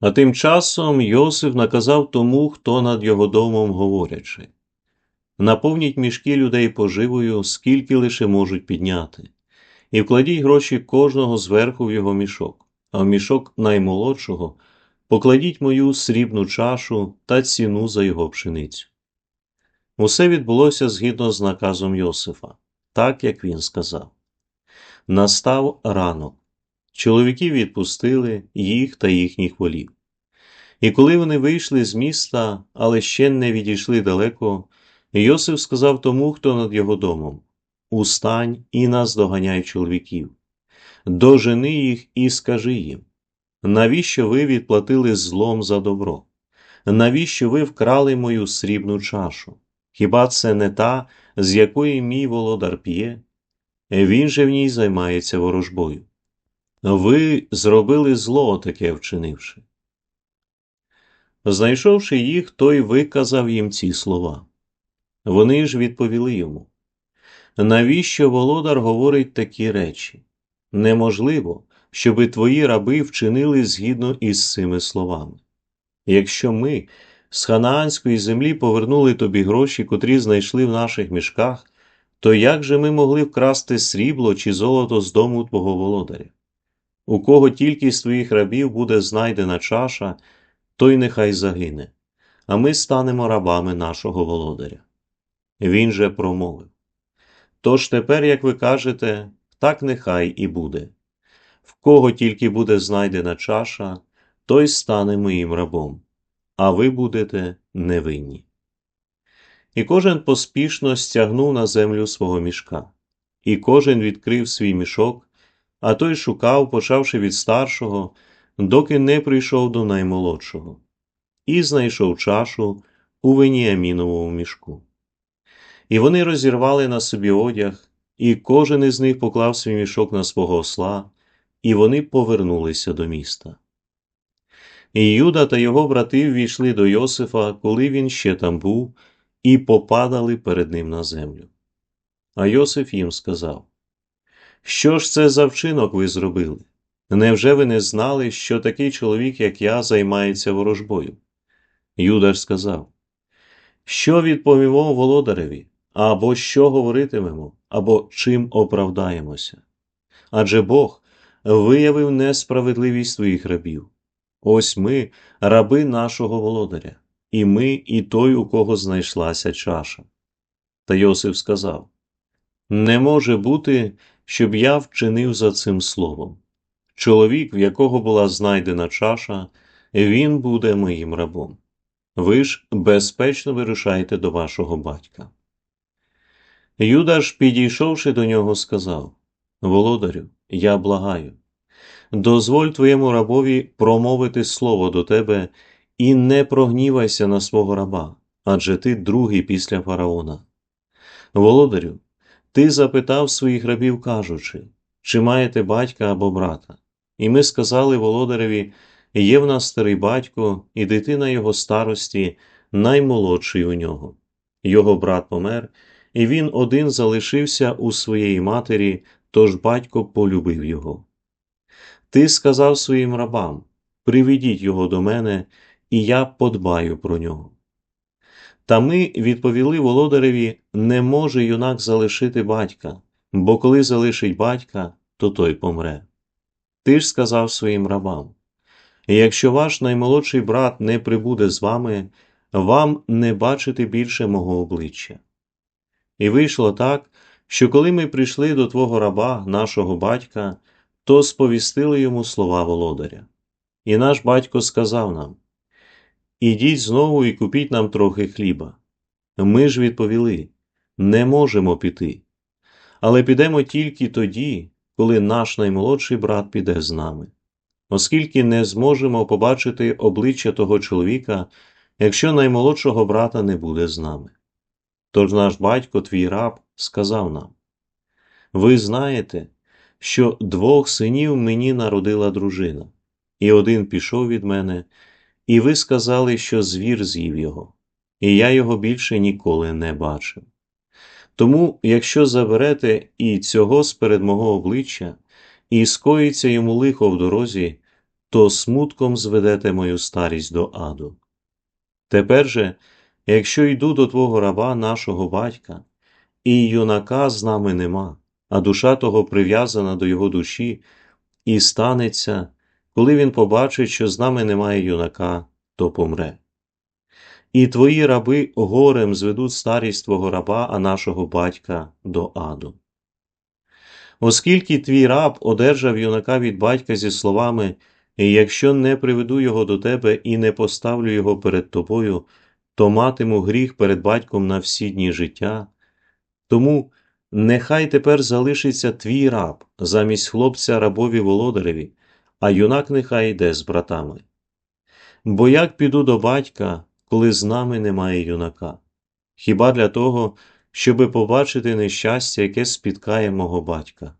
А тим часом Йосиф наказав тому, хто над його домом говорячи наповніть мішки людей поживою, скільки лише можуть підняти, і вкладіть гроші кожного зверху в його мішок, а в мішок наймолодшого покладіть мою срібну чашу та ціну за його пшеницю. Усе відбулося згідно з наказом Йосифа, так як він сказав. Настав ранок. Чоловіків відпустили їх та їхніх волів. І коли вони вийшли з міста, але ще не відійшли далеко, Йосиф сказав тому, хто над його домом Устань і наздоганяй чоловіків, дожени їх і скажи їм, навіщо ви відплатили злом за добро? Навіщо ви вкрали мою срібну чашу? Хіба це не та, з якої мій володар п'є? Він же в ній займається ворожбою. Ви зробили зло таке вчинивши. Знайшовши їх, той виказав їм ці слова. Вони ж відповіли йому навіщо володар говорить такі речі? Неможливо, щоби твої раби вчинили згідно із цими словами. Якщо ми з ханаанської землі повернули тобі гроші, котрі знайшли в наших мішках, то як же ми могли вкрасти срібло чи золото з дому твого володаря? У кого тільки з твоїх рабів буде знайдена чаша, той нехай загине, а ми станемо рабами нашого володаря. Він же промовив Тож тепер, як ви кажете, так нехай і буде. В кого тільки буде знайдена чаша, той стане моїм рабом, а ви будете невинні. І кожен поспішно стягнув на землю свого мішка, і кожен відкрив свій мішок, а той шукав, почавши від старшого, доки не прийшов до наймолодшого, і знайшов чашу у Веніаміновому мішку. І вони розірвали на собі одяг, і кожен із них поклав свій мішок на свого осла, і вони повернулися до міста. І Юда та його брати ввійшли до Йосифа, коли він ще там був, і попадали перед ним на землю. А Йосиф їм сказав: Що ж це за вчинок ви зробили? Невже ви не знали, що такий чоловік, як я, займається ворожбою? Юда ж сказав: Що відповімо володареві? або що говоритимемо, або чим оправдаємося. Адже Бог виявив несправедливість своїх рабів. Ось ми, раби нашого володаря, і ми, і той, у кого знайшлася чаша. Та Йосиф сказав Не може бути, щоб я вчинив за цим словом. Чоловік, в якого була знайдена чаша, він буде моїм рабом. Ви ж безпечно вирушайте до вашого батька. Юда ж, підійшовши до нього, сказав Володарю, я благаю, дозволь твоєму рабові промовити слово до тебе і не прогнівайся на свого раба, адже ти другий після фараона. Володарю, ти запитав своїх рабів, кажучи, чи маєте батька або брата? І ми сказали володареві є в нас старий батько, і дитина його старості, наймолодший у нього. Його брат помер і він один залишився у своєї матері, тож батько полюбив його. Ти сказав своїм рабам Приведіть його до мене, і я подбаю про нього. Та ми відповіли володареві не може юнак залишити батька, бо коли залишить батька, то той помре. Ти ж сказав своїм рабам якщо ваш наймолодший брат не прибуде з вами, вам не бачити більше мого обличчя. І вийшло так, що коли ми прийшли до твого раба, нашого батька, то сповістили йому слова володаря. І наш батько сказав нам Ідіть знову і купіть нам трохи хліба. Ми ж відповіли не можемо піти, але підемо тільки тоді, коли наш наймолодший брат піде з нами, оскільки не зможемо побачити обличчя того чоловіка, якщо наймолодшого брата не буде з нами. Тож наш батько, твій раб, сказав нам Ви знаєте, що двох синів мені народила дружина, і один пішов від мене, і ви сказали, що звір з'їв його, і я його більше ніколи не бачив. Тому, якщо заберете і цього сперед мого обличчя, і скоїться йому лихо в дорозі, то смутком зведете мою старість до аду. Тепер же, якщо йду до твого раба, нашого батька, і юнака з нами нема, а душа того прив'язана до його душі, і станеться, коли він побачить, що з нами немає юнака, то помре. І твої раби горем зведуть старість твого раба, а нашого батька до аду. Оскільки твій раб одержав юнака від батька зі словами Якщо не приведу його до тебе і не поставлю його перед тобою, то матиму гріх перед батьком на всі дні життя. Тому нехай тепер залишиться твій раб замість хлопця рабові володареві, а юнак нехай йде з братами. Бо як піду до батька, коли з нами немає юнака? Хіба для того, щоби побачити нещастя, яке спіткає мого батька?